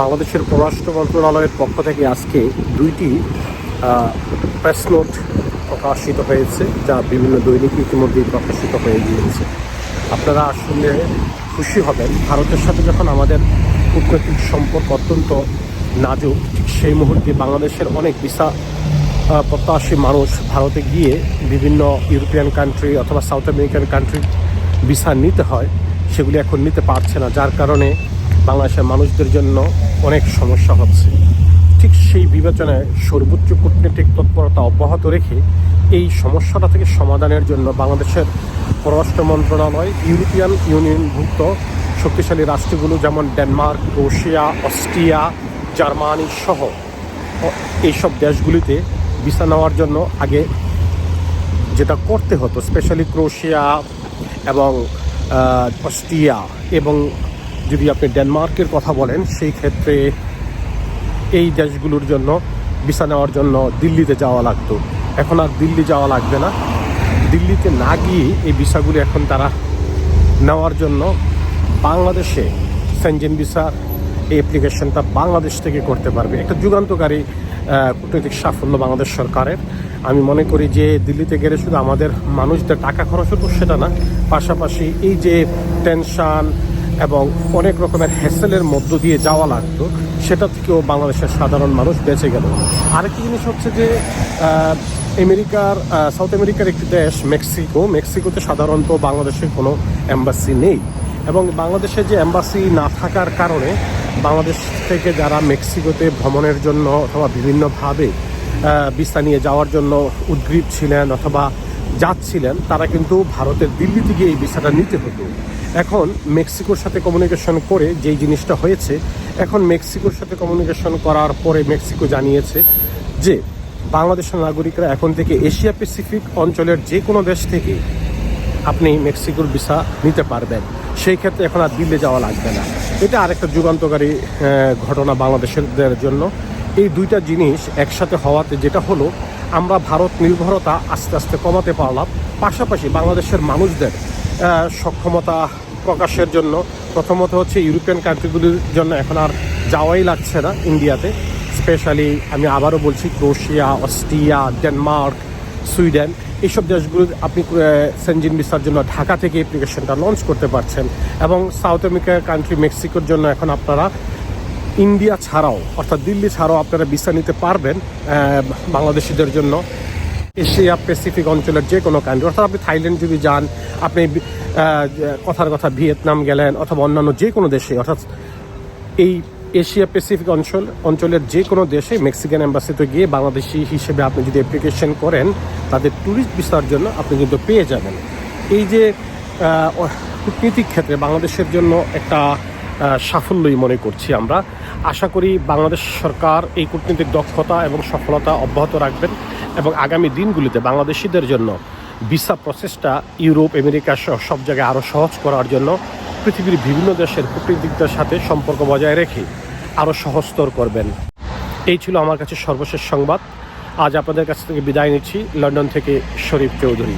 বাংলাদেশের পররাষ্ট্র মন্ত্রণালয়ের পক্ষ থেকে আজকে দুইটি প্রেস নোট প্রকাশিত হয়েছে, যা বিভিন্ন দৈনিক ইতিমধ্যেই প্রকাশিত হয়ে গিয়েছে। আপনারা আসলে খুশি হবেন। ভারতের সাথে যখন আমাদের কূটনৈতিক সম্পর্ক অত্যন্ত নাজুক, ঠিক সেই মুহূর্তে বাংলাদেশের অনেক ভিসা প্রত্যাশী মানুষ ভারতে গিয়ে বিভিন্ন ইউরোপিয়ান কান্ট্রি অথবা সাউথ আমেরিকান কান্ট্রি ভিসা নিতে হয়, সেগুলি এখন নিতে পারছে না। যার কারণে বাংলাদেশের মানুষদের জন্য অনেক সমস্যা হচ্ছে। ঠিক সেই বিবেচনায় সর্বোচ্চ কূটনৈতিক তৎপরতা অব্যাহত রেখে এই সমস্যাটা থেকে সমাধানের জন্য বাংলাদেশের পররাষ্ট্র মন্ত্রণালয়, ইউরোপিয়ান ইউনিয়নভুক্ত শক্তিশালী রাষ্ট্রগুলো যেমন ডেনমার্ক, রুশিয়া, অস্ট্রিয়া, জার্মানি সহ এইসব দেশগুলিতে ভিসা নেওয়ার জন্য আগে যেটা করতে হতো, স্পেশালি ক্রোশিয়া এবং অস্ট্রিয়া এবং যদি আপনি ডেনমার্কের কথা বলেন, সেই ক্ষেত্রে এই দেশগুলোর জন্য ভিসা নেওয়ার জন্য দিল্লিতে যাওয়া লাগতো। এখন আর দিল্লি যাওয়া লাগবে না। দিল্লিতে না গিয়ে এই ভিসাগুলি এখন তারা নেওয়ার জন্য বাংলাদেশে সেনজেন ভিসার এই অ্যাপ্লিকেশনটা বাংলাদেশ থেকে করতে পারবে। একটা যুগান্তকারী কূটনৈতিক সাফল্য বাংলাদেশ সরকারের। আমি মনে করি যে দিল্লিতে গেলে শুধু আমাদের মানুষদের টাকা খরচ হতো সেটা না। পাশাপাশি এই যে টেনশন এবং অনেক রকমের হ্যাসেলের মধ্য দিয়ে যাওয়া লাগতো, সেটা থেকেও বাংলাদেশের সাধারণ মানুষ বেঁচে গেল। আরেকটি জিনিস হচ্ছে যে আমেরিকার সাউথ আমেরিকার একটি দেশ, মেক্সিকো। মেক্সিকোতে সাধারণত বাংলাদেশের কোনো এম্বাসি নেই এবং বাংলাদেশে যে এম্বাসি না থাকার কারণে বাংলাদেশ থেকে যারা মেক্সিকোতে ভ্রমণের জন্য অথবা বিভিন্নভাবে বিস্তা নিয়ে যাওয়ার জন্য উদ্গ্রীব ছিলেন অথবা যাচ্ছিলেন, তারা কিন্তু ভারতের দিল্লি থেকে এই ভিসাটা নিতে হতো। এখন মেক্সিকোর সাথে কমিউনিকেশন করে যেই জিনিসটা হয়েছে, এখন মেক্সিকোর সাথে কমিউনিকেশন করার পরে মেক্সিকো জানিয়েছে যে, বাংলাদেশের নাগরিকরা এখন থেকে এশিয়া প্যাসিফিক অঞ্চলের যে কোনো দেশ থেকে আপনি মেক্সিকোর ভিসা নিতে পারবেন। সেই ক্ষেত্রে এখন আর দিল্লি যাওয়া লাগবে না। এটা আরেকটা যুগান্তকারী ঘটনা বাংলাদেশের জন্য। এই দুইটা জিনিস একসাথে হওয়াতে যেটা হলো আমরা ভারত নির্ভরতা আস্তে আস্তে কমাতে পারলাম। পাশাপাশি বাংলাদেশের মানুষদের সক্ষমতা প্রকাশের জন্য প্রথমত হচ্ছে ইউরোপিয়ান কান্ট্রিগুলির জন্য এখন আর যাওয়াই লাগছে না ইন্ডিয়াতে। স্পেশালি আমি আবারও বলছি, ক্রোশিয়া, অস্ট্রিয়া, ডেনমার্ক, সুইডেন, এইসব দেশগুলো আপনি সেনজিন ভিসার জন্য ঢাকা থেকে অ্যাপ্লিকেশনটা লঞ্চ করতে পারছেন। এবং সাউথ আমেরিকার কান্ট্রি মেক্সিকোর জন্য এখন আপনারা ইন্ডিয়া ছাড়াও, অর্থাৎ দিল্লি ছাড়াও আপনারা ভিসা নিতে পারবেন বাংলাদেশিদের জন্য। এশিয়া প্যাসিফিক অঞ্চলের যে কোনো কান্ট্রি অর্থাৎ আপনি থাইল্যান্ড যদি যান, আপনি কথার কথা ভিয়েতনাম গেলেন, অথবা অন্যান্য যে কোনো দেশে, অর্থাৎ এই এশিয়া প্যাসিফিক অঞ্চল, অঞ্চলের যে কোনো দেশে মেক্সিকান এম্বাসিতে গিয়ে বাংলাদেশি হিসেবে আপনি যদি অ্যাপ্লিকেশন করেন তাদের ট্যুরিস্ট ভিসার জন্য আপনি কিন্তু পেয়ে যাবেন। এই যে কূটনীতিক ক্ষেত্রে বাংলাদেশের জন্য একটা সাফল্যই মনে করছি আমরা। আশা করি বাংলাদেশ সরকার এই কূটনীতিক দক্ষতা এবং সফলতা অব্যাহত রাখবেন এবং আগামী দিনগুলিতে বাংলাদেশিদের জন্য ভিসা প্রসেসটা ইউরোপ, আমেরিকা সহ সব জায়গায় আরও সহজ করার জন্য পৃথিবীর বিভিন্ন দেশের কূটনীতিকদের সাথে সম্পর্ক বজায় রেখে আরও সহজতর করবেন। এই ছিল আমার কাছে সর্বশেষ সংবাদ। আজ আপনাদের কাছ থেকে বিদায় নিচ্ছি। লন্ডন থেকে শরীফ চৌধুরী।